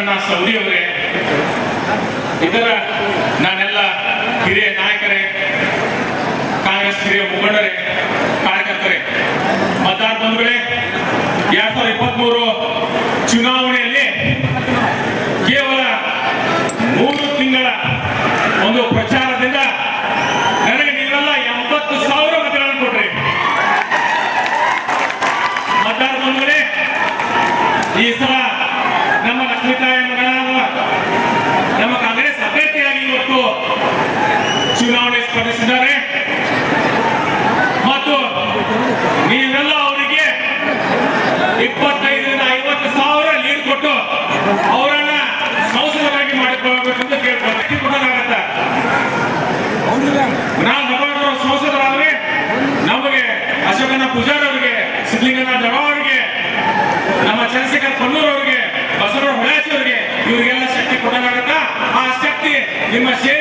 ಅಣ್ಣ ಸೌದಿ ಅವರೇ ಇದರ ನಾನೆಲ್ಲ ಹಿರಿಯ ನಾಯಕರೇ, ಕಾಂಗ್ರೆಸ್ ಹಿರಿಯ ಮುಖಂಡರೇ, ಕಾರ್ಯಕರ್ತರೇ, ಮತದಾರ ಬಂಧುಗಳೇ, ಎರಡ್ ಸಾವಿರದ ಇಪ್ಪತ್ಮೂರು ಚುನಾವಣೆಯಲ್ಲಿ ಕೇವಲ ಮೂರು ತಿಂಗಳ ಒಂದು ಪ್ರಚಾರದಿಂದ ನನಗೆ ನೀವೆಲ್ಲ ಎಂಬತ್ತು ಸಾವಿರ ಮತಗಳನ್ನು ಕೊಟ್ರಿ. ಮತದಾರ ಬಂಧುಗಳೇ, ಈ ಸಲ ಚುನಾವಣೆ ಸ್ಪರ್ಧಿಸಿದ್ದಾರೆ ಮತ್ತು ನೀವೆಲ್ಲ ಅವರಿಗೆ ಇಪ್ಪತ್ತೈದರಿಂದ ಐವತ್ತು ಸಾವಿರ ಲೀಡ್ ಕೊಟ್ಟು ಅವರನ್ನ ಸಂಸದರಾಗಿ ಮಾಡಿಕೊಳ್ಬೇಕಂತ ಕೇಳ್ಕೊಳ್ತೀವಿ ಕೊಡೋದಾಗತ್ತ ನಾವು ದಬಾರವರು ಸಂಸದರಾದ್ರೆ ನಮಗೆ ಅಶೋಕನ ಪೂಜಾರ್ ಅವರಿಗೆ, ಸಿದ್ಧಲಿಂಗನ ದಬಾ ಅವರಿಗೆ, ನಮ್ಮ ಚಂದ್ರಶೇಖರ್ ಕಣ್ಣೂರ್ ಅವರಿಗೆ, ಬಸವರಾಜ್ ಅವರಿಗೆ ಇವರಿಗೆಲ್ಲ ಶಕ್ತಿ ಕೊಡೋದಾಗತ್ತ ಆ ಶಕ್ತಿ ನಿಮ್ಮ ಶೇ